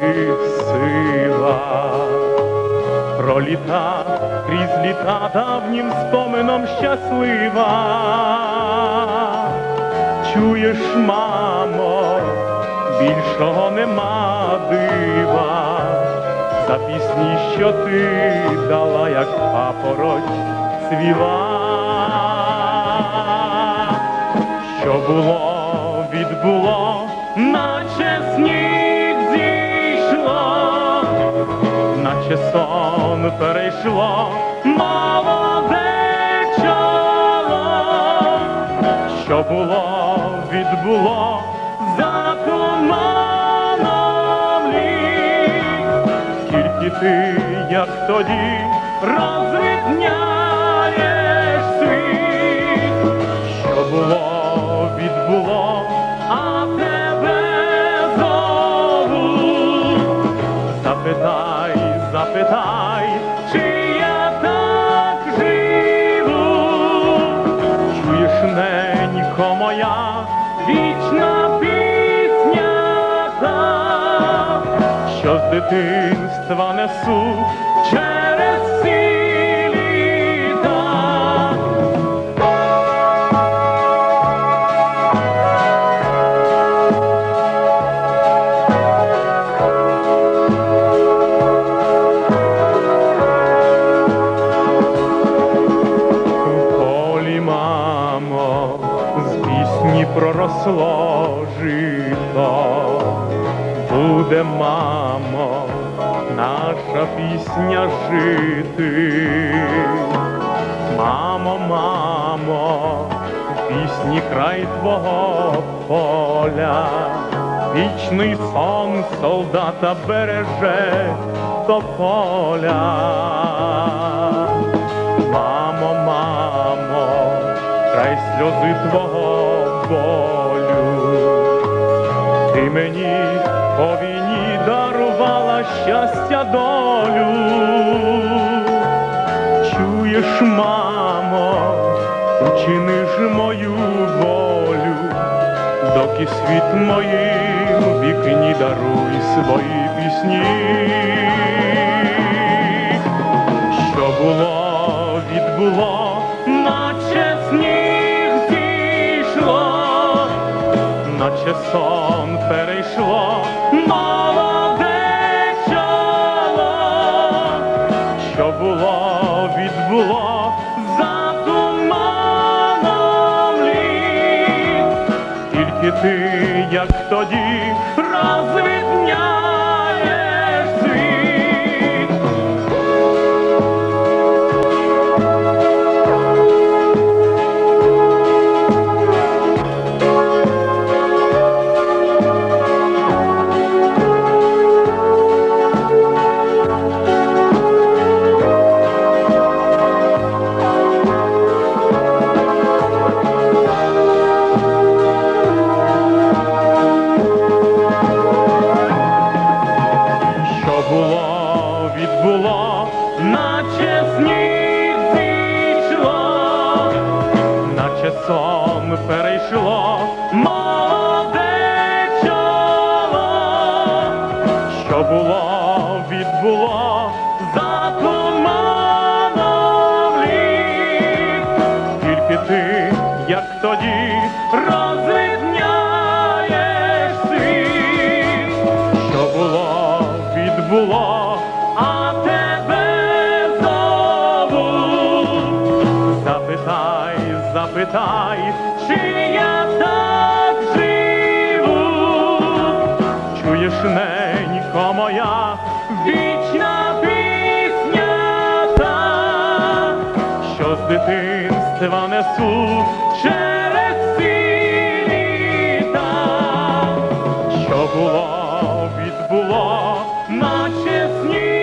ти сила, проліта крізь літа давнім спомином щаслива. Чуєш, мамо, більшого нема дива, за пісні, що ти дала, як папороть цвіла що було, відбуло, наче сон перейшло, молоде чоло, що було, відбуло, за туманом ліг. тільки ти, як тоді, розвідняєш чи я моя, вічна пісня що з дитинства несу через всі з пісні проросло жито. Буде, мамо, наша пісня жити. Мамо, мамо, в пісні край твого поля. Вічний сон солдата береже до поля. Сльози твого болю. Ти мені по війні дарувала щастя долю. Чуєш, мамо, учини ж мою волю, доки світ моїм вікні даруй свої пісні що було, відбуло, наче сон перейшло, молоде чоло, що було, відбуло, за туманом літ, тільки ти, як тоді, перейшло перейшло, запитай, чи я так живу. Чуєш, ненько моя, вічна пісня та, що з дитинства несу через всі літа що було, відбуло, наче сніг